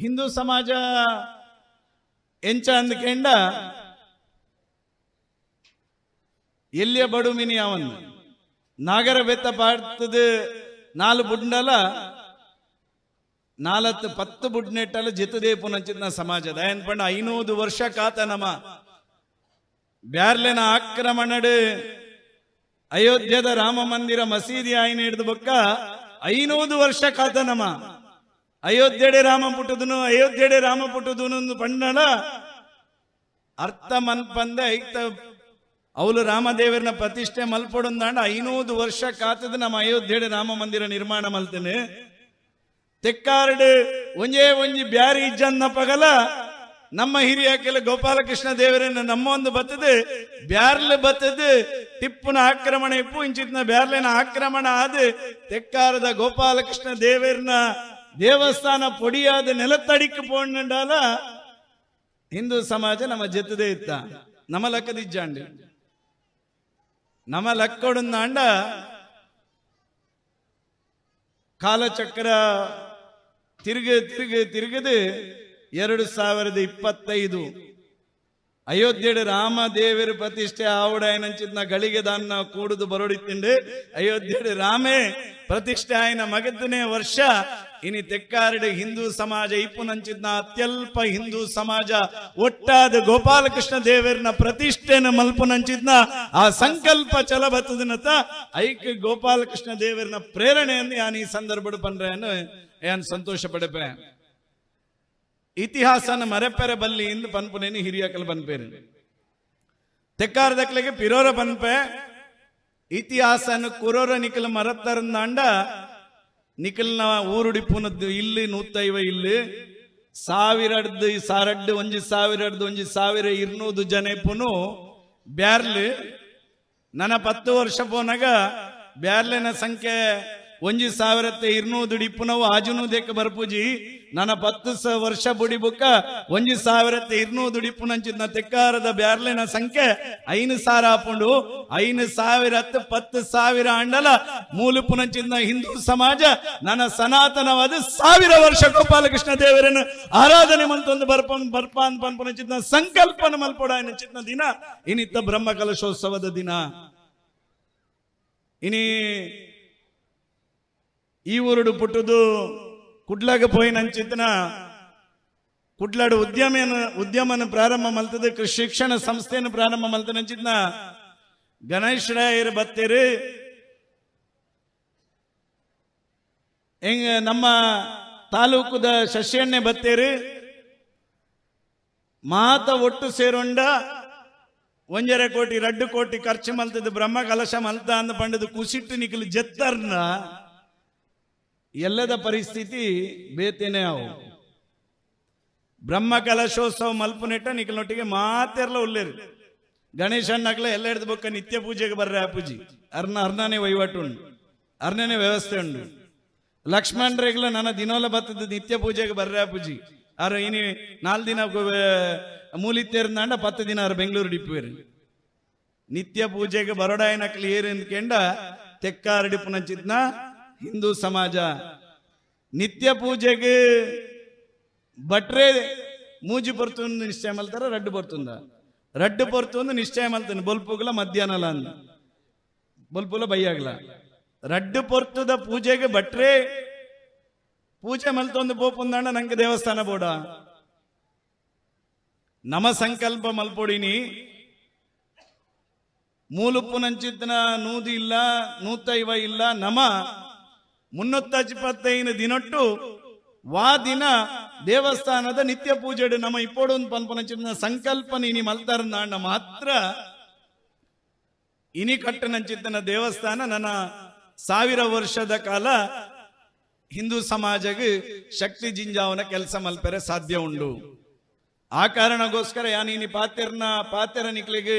ಹಿಂದೂ ಸಮಾಜ ಎಂಚ ಅಂದ್ಕೆಂಡ ಎಲ್ಲಿಯ ಬಡುಮಿನಿ ಅವನ್? ನಾಗರ ಬೆತ್ತ ಪಾಡ್ತದ ನಾಲ್ ಬುಡ್ನಲ, ನಾಲತ್ತು ಪತ್ತು ಬುಡ್ನೆಟ್ಟಲ ಜಿತದೇಪು ನಂಚಿದ್ನ ಸಮಾಜ ದಯನ್ ಪಂಡ, ಐನೂದು ವರ್ಷ ಕಾತ ನಮ ಬ್ಯಾರ್ಲೆನ ಆಕ್ರಮಣಡ್ ಅಯೋಧ್ಯದ ರಾಮ ಮಂದಿರ ಮಸೀದಿ ಆಯ್ನ ಹಿಡಿದು ಬೊಕ್ಕ ಐನೂದು ವರ್ಷ ಕಾತ ನಮ ಅಯೋಧ್ಯೆಡೆ ರಾಮ ಪುಟ್ಟದನು, ಅಯೋಧ್ಯೆಡೆ ರಾಮ ಪುಟ್ಟದನು ಪಂಡಳ ಅರ್ಥ ಮನ್ಪಂದ ಐತ ಅವಳು ರಾಮದೇವರನ ಪ್ರತಿಷ್ಠೆ ಮಲ್ಪಡೊಂದಾಂಡ ಐನೂರು ವರ್ಷ ಕಾತದ ನಮ್ಮ ಅಯೋಧ್ಯೆಡೆ ರಾಮ ಮಂದಿರ ನಿರ್ಮಾಣ ಮಲ್ತೇನೆ. ತೆಕ್ಕಾರ್ಡ್ ಒಂಜೇ ಒಂಜಿ ಬ್ಯಾರಿ ಇಜ್ಜನ್ನ ಪಗಲ ನಮ್ಮ ಹಿರಿಯ ಕೆಲ ಗೋಪಾಲಕೃಷ್ಣ ದೇವರನ್ನ ನಮ್ಮ ಒಂದು ಬತ್ತದ, ಬ್ಯಾರ್ಲೆ ಬತ್ತದ, ಟಿಪ್ಪುನ ಆಕ್ರಮಣ ಇಪ್ಪು, ಇಂಚಿತ್ನ ಬ್ಯಾರ್ಲೆನ ಆಕ್ರಮಣ ಆದ ತೆಕ್ಕಾರದ ಗೋಪಾಲಕೃಷ್ಣ ದೇವರನ ದೇವಸ್ಥಾನ ಪೊಡಿಯಾದ ನೆಲತ್ತಡಿಕ್ಕೆ ಪೋಂಡಾಲ ಹಿಂದೂ ಸಮಾಜ ನಮ್ಮ ಜೊತೆದೇ ಇತ್ತ. ನಮ್ಮ ಲಕ್ಕದಿಜ್ಜಾಂಡಿ ನಮ್ಮ ಲಕ್ಕೊಡಂದಾಂಡ ಕಾಲಚಕ್ರ ತಿರುಗ ತಿರುಗ ತಿರುಗದು ಎರಡು ಸಾವಿರದ ಇಪ್ಪತ್ತೈದು ಪ್ರತಿಷ್ಠೆ ಆವಡ ಚಿತ್ನ ಗಳಿಗೆ ದಾನ್ನ ಕೂಡುದು ಬರೋಡಿತ್ತಿಂಡು ಅಯೋಧ್ಯೆಡು ರಾಮೇ ಪ್ರತಿಷ್ಠೆ ಆಯ್ನ ಮಗದನೇ ವರ್ಷ. ಇನಿ ತೆಕ್ಕಾರಡು ಹಿಂದೂ ಸಮಾಜ ಇಪ್ಪುನಂಚಿದ್ನ ಅತ್ಯಲ್ಪ ಹಿಂದೂ ಸಮಾಜ. ಒಟ್ಟಾದ ಗೋಪಾಲಕೃಷ್ಣ ದೇವರನ ಪ್ರತಿಷ್ಠೆನ ಮಲ್ಪುನಂಚಿದ್ನ ಆ ಸಂಕಲ್ಪ ಚಲ ಬತ್ತದನತ ಐಕ್ ಗೋಪಾಲಕೃಷ್ಣ ದೇವರನ ಪ್ರೇರಣೆಯನ್ನು ಯಾನ್ ಈ ಸಂದರ್ಭ ಪಂಡ್ರೆ ಯಾನ್ ಸಂತೋಷ ಪಡಪೆ. ಇತಿಹಾಸನ ಮರೆಪೆರೆ ಬಲ್ಲಿ ಇಂದು ಪನ್ಪುನೇನಿ ಹಿರಿಯಕಲ್ ಬನ್ಪೇರಿ ತೆಕ್ಕಾರ ದಕ್ಲೆಗೆ ಪಿರೋರ ಪನ್ಪೆ ಇತಿಹಾಸನ ಕುರೋರ ನಿಖಲ್ ಮರತ್ತರಂದಾಂಡ ನಿಖಲ್ನ ಊರುಡಿಪುನದ್ದು ಇಲ್ಲಿ ನೂತೈವ ಇಲ್ಲಿ, ಸಾವಿರಡ್ದು ಸಾರಡ್ಡು ಒಂಜಿ ಸಾವಿರಡ್ದು ಒಂಜಿ ಸಾವಿರ ಇರ್ನೂದು ಜನ ಪುನು ಬ್ಯಾರ್ಲಿ ನನ್ನ ಪತ್ತು ವರ್ಷ ಪೋನಾಗ ಬ್ಯಾರ್ಲಿನ ಸಂಖ್ಯೆ ಒಂಜಿ ಸಾವಿರತ್ತೆ ಇರ್ನೂದು ಆಜುನು ದೇಕ ಬರ್ಪುಜಿ. ನನ್ನ ಪತ್ತು ಸ ವರ್ಷ ಬುಡಿ ಬುಕ್ಕ ಒಂಜಿ ಸಾವಿರತ್ತೆ ಇರ್ನೂದು ಡಿಪ್ಪುನಂಚಿದ್ನ ತೆಕ್ಕಾರದ ಬ್ಯಾರ್ಲಿನ ಸಂಖ್ಯೆ ಐನು ಸಾರ ಹಾಪುಂಡು ಐನು ಸಾವಿರತ್ತ ಪತ್ತು ಸಾವಿರ ಅಂಡಲ ಮೂಲುಪುನಂಚಿದ್ನ ಹಿಂದೂ ಸಮಾಜ ನನ್ನ ಸನಾತನವಾದ ಸಾವಿರ ವರ್ಷ ಗೋಪಾಲಕೃಷ್ಣ ದೇವರನ್ನು ಆರಾಧನೆ ಮಂತೊಂದು ಬರ್ಪ ಬರ್ಪ ಅಂತ ಪನ್ಪುನಂಚಿದ್ನ ಸಂಕಲ್ಪನ ಮಲ್ಪಡ ಚಿತ್ನ ದಿನ. ಇನ್ನಿತ್ತ ಬ್ರಹ್ಮ ಕಲಶೋತ್ಸವದ ದಿನ. ಇನಿ ಈ ಊರುಡು ಪುಟ್ಟುದು ಕುಡ್ಲಾಗ ಪೋಯಿನಂಚಿತ್ನ ಕುಡ್ಲಾಡು ಉದ್ಯಮನ ಉದ್ಯಮನ ಪ್ರಾರಂಭ ಮಲ್ತದ, ಕೃಷಿ ಶಿಕ್ಷಣ ಸಂಸ್ಥೆಯನ್ನು ಪ್ರಾರಂಭ ಮಲ್ತನಂಚಿತ್ನ ಗಣೇಶ್ ರಾಯರ್ ಬತ್ತೇರು. ನಮ್ಮ ತಾಲೂಕುದ ಶಶಿಯಣ್ಣೆ ಬತ್ತೇರು. ಮಾತ ಒಟ್ಟು ಸೇರೊಂಡ ಒಂಜರ ಕೋಟಿ, ರಡ್ಡು ಕೋಟಿ ಖರ್ಚು ಮಲ್ತದ ಬ್ರಹ್ಮ ಕಲಶ ಮಲ್ತ ಅಂದ ಪಂಡದು, ಕುಸಿಟ್ಟು ನಿಖಲು ಜತ್ತರ್ನ. ಎಲ್ಲದ ಪರಿಸ್ಥಿತಿ ಬೇತೇನೆ ಅವು. ಬ್ರಹ್ಮ ಕಲಶೋತ್ಸವ ಮಲ್ಪನೆಟ್ಟ ನಿಖಲ್ನೊಟ್ಟಿಗೆ ಮಾತೆರ್ಲ ಗಣೇಶನ್ ಗಣೇಶನ್ನಕ್ಲ ಎಲ್ಲ ಹಿಡಿದು ಬೊಕ್ಕ ನಿತ್ಯ ಪೂಜೆಗೆ ಬರ್ರೆ ಆ ಪೂಜೆ ಅರ್ನ, ಅರ್ನನೇ ವಹಿವಾಟು ಉಂಡು ಅರ್ನನೇ ವ್ಯವಸ್ಥೆ ಉಂಡು. ಲಕ್ಷ್ಮಣ್ ರೇಗ್ಲ ನನ್ನ ದಿನೋಲ ಬತ್ತದ ನಿತ್ಯ ಪೂಜೆಗೆ ಬರ್ರೆ ಆ ಪೂಜೆ ಇನಿ ನಾಲ್ ದಿನ ಮೂಲಿತ್ತೇರ್ನಾಂಡ ಪತ್ತು ದಿನ ಅವ್ರು ಬೆಂಗಳೂರು ಡಿಪ್ಪುವೇರು ನಿತ್ಯ ಪೂಜೆಗೆ ಬರೋಡಾಯನಕ್ಲಿ ಏರು ಎಂದ್ಕೆಂಡ ತೆಕ್ಕಾರ ಡಿಪ್ಪುನಂಚಿತ್ನ ಹಿಂದೂ ಸಮಾಜ, ನಿತ್ಯ ಪೂಜೆಗೆ ಬಟ್ರೆ ಮೂಜಿ ಬರ್ತುಂದು ನಿಶ್ಚಯ ಮಲ್ತಾರ, ರಡ್ಡು ಬರ್ತುಂದ ರಡ್ಡು ಬರ್ತುಂದು ನಿಶ್ಚಯ ಮಲ್ತಾನೆ ಬೊಲ್ಪುಗಳ ಮಧ್ಯಾಹ್ನಲ ಅಂದ. ಬೊಲ್ಪುಲ ಬೈಯಾಗಲ. ರಡ್ಡು ಪೊರ್ತುದ ಪೂಜೆಗೆ ಬಟ್ರೆ ಪೂಜೆ ಮಲ್ತೊಂದು ಬೋಪುಂದಣ್ಣ ನಂಗೆ ದೇವಸ್ಥಾನ ಬೋಡ. ನಮ ಸಂಕಲ್ಪ ಮಲ್ಪೊಡಿನಿ. ಮೂಲುಪ್ಪು ನಂಚಿದ್ನ ನೂದಿ ಇಲ್ಲ, ನೂತೈವ ಇಲ್ಲ, ನಮ ಮುನ್ನೂತ್ತೈದು ದಿನೊಟ್ಟು ವಾ ದಿನ ದೇವಸ್ಥಾನದ ನಿತ್ಯ ಪೂಜೆಡು ನಮ್ಮ ಇಪ್ಪೊಡೊಂದು ಪನ್ಪನಂಚಿನ ಸಂಕಲ್ಪ ನೀನಿ ಮಲ್ತಾರಂದಾಂಡ ಮಾತ್ರ. ಇನಿ ಕಟ್ಟನಂಚಿತ್ತನ ದೇವಸ್ಥಾನ ನನ್ನ ಸಾವಿರ ವರ್ಷದ ಕಾಲ ಹಿಂದೂ ಸಮಾಜಗೆ ಶಕ್ತಿ ಜಿಂಜಾವನ ಕೆಲಸ ಮಲ್ಪರೆ ಸಾಧ್ಯ ಉಂಡು. ಆ ಕಾರಣಗೋಸ್ಕರ ಯಾನೀನಿ ಪಾತೆರ್ನ, ಪಾತೆರ ನಿಕ್ಲಿಗೆ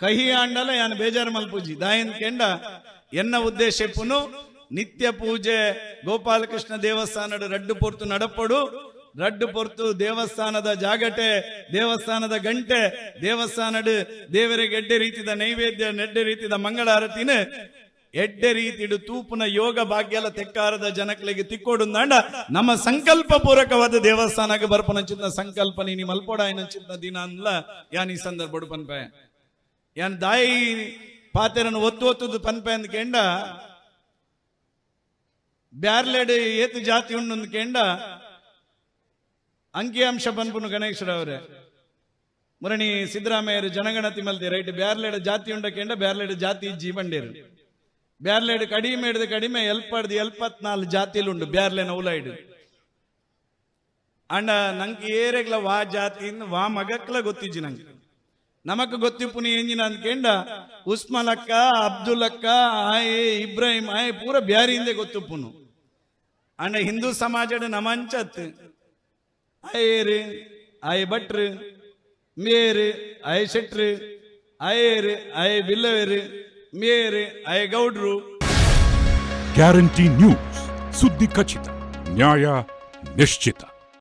ಕಹಿ ಆಂಡಲ ಯಾನ್ ಬೇಜಾರು ಮಲ್ಪೂಜಿ ದಾಯನ್ ಕೆಂಡ ಎನ್ನ ಉದ್ದೇಶ ಪುನು ನಿತ್ಯ ಪೂಜೆ, ಗೋಪಾಲಕೃಷ್ಣ ದೇವಸ್ಥಾನದ ರಡ್ಡು ಪೊರ್ತು ನಡಪಡು. ರಡ್ಡು ಪೊರ್ತು ದೇವಸ್ಥಾನದ ಜಾಗಟೆ, ದೇವಸ್ಥಾನದ ಗಂಟೆ, ದೇವಸ್ಥಾನದ ದೇವರಿಗೆ ಎಡ್ಡೆ ರೀತಿದ ನೈವೇದ್ಯ ನೆಡ್ಡೆ ರೀತಿದ ಮಂಗಳಾರತಿನ. ಎಡ್ಡೆ ರೀತಿಡು ತೂಪುನ ಯೋಗ ಭಾಗ್ಯಲ ತೆಕ್ಕಾರದ ಜನಗಳಿಗೆ ತಿಕ್ಕೋಡು ನಾಂಡ. ನಮ್ಮ ಸಂಕಲ್ಪ ಪೂರಕವಾದ ದೇವಸ್ಥಾನಕ್ಕೆ ಬರ್ಪನಂಚಿನ ಸಂಕಲ್ಪ ನೀನು ಮಲ್ಪೋಡ ಚಿತ್ತ ದಿನ ಅನ್ಲ ಯಾನ್ ಈ ಸಂದರ್ಭ ಪನ್ಪೆ? ಯಾನ್ ದಾಯಿ ಪಾತೆರನ್ನು ಒತ್ತು ಒತ್ತುದು ಪನ್ಪೆ ಅಂದ್ ಕೇಂಡ ಬ್ಯಾರ್ಲೆಡ್ ಏತು ಜಾತಿ ಉಂಡು ಕೇಂಡ, ಅಂಕಿಅಂಶ ಪನ್ಪುನು ಗಣೇಶ್ರವರೇ ಮುರಣಿ ಸಿದ್ದರಾಮಯ್ಯರು ಜನಗಣತಿ ಮಲ್ತಿ ರೈಟ್, ಬ್ಯಾರ್ಲೆಡ್ ಜಾತಿ ಉಂಡ ಕೇಂಡ, ಬ್ಯಾರ್ಲೆಡ್ ಜಾತಿ ಇಜ್ಜಿ ಬ್ಯಾರ್ಲೆಡ್ ಕಡಿಮೆ ಹಿಡಿದು ಕಡಿಮೆ, ಎಲ್ಪಡ್ದು ಎಲ್ಪತ್ನಾಲ್ಕು ಜಾತಿಲು ಉಂಡು, ಬ್ಯಾರ್ಲೆನ ನೌಲೈಡ್ ಅಂಡ ನಂಗೆ ಏರೆಗ್ಲ ವಾ ಜಾತಿ ವಾ ಮಗಕ್ಲ ಗೊತ್ತಿಜ್ಜಿ ನಂಗೆ. ನಮಕ್ ಗೊತ್ತಿಪ್ಪುನಿ ಎಂಜಿನ ಅಂದ್ಕೇಂಡ ಉಸ್ಮಲಕ್ಕ ಅಕ್ಕ ಅಬ್ದುಲ್ ಅಕ್ಕ ಆಯ್ ಇಬ್ರಾಹಿಂ, ಆಯ್ ಪೂರ ಬ್ಯಾರಿಯಿಂದೆ ಗೊತ್ತಿಪ್ಪುನು. ಅಂಡ ಹಿಂದೂ ಸಮಾಜದ ನಮಂಚತ್. ಆಯೇರು ಅಯ್ ಭಟ್ರು ಮೇರಿ ಅಯ್ ಶೆಟ್ರು ಆಯೇರು ಅಯ್ ಬಿಲ್ಲವೇರು ಮೇರಿ ಅಯ್ ಗೌಡ್ರು ಗ್ಯಾರಂಟಿ ನ್ಯೂಸ್, ಸುದ್ದಿ ಖಚಿತ, ನ್ಯಾಯ ನಿಶ್ಚಿತ.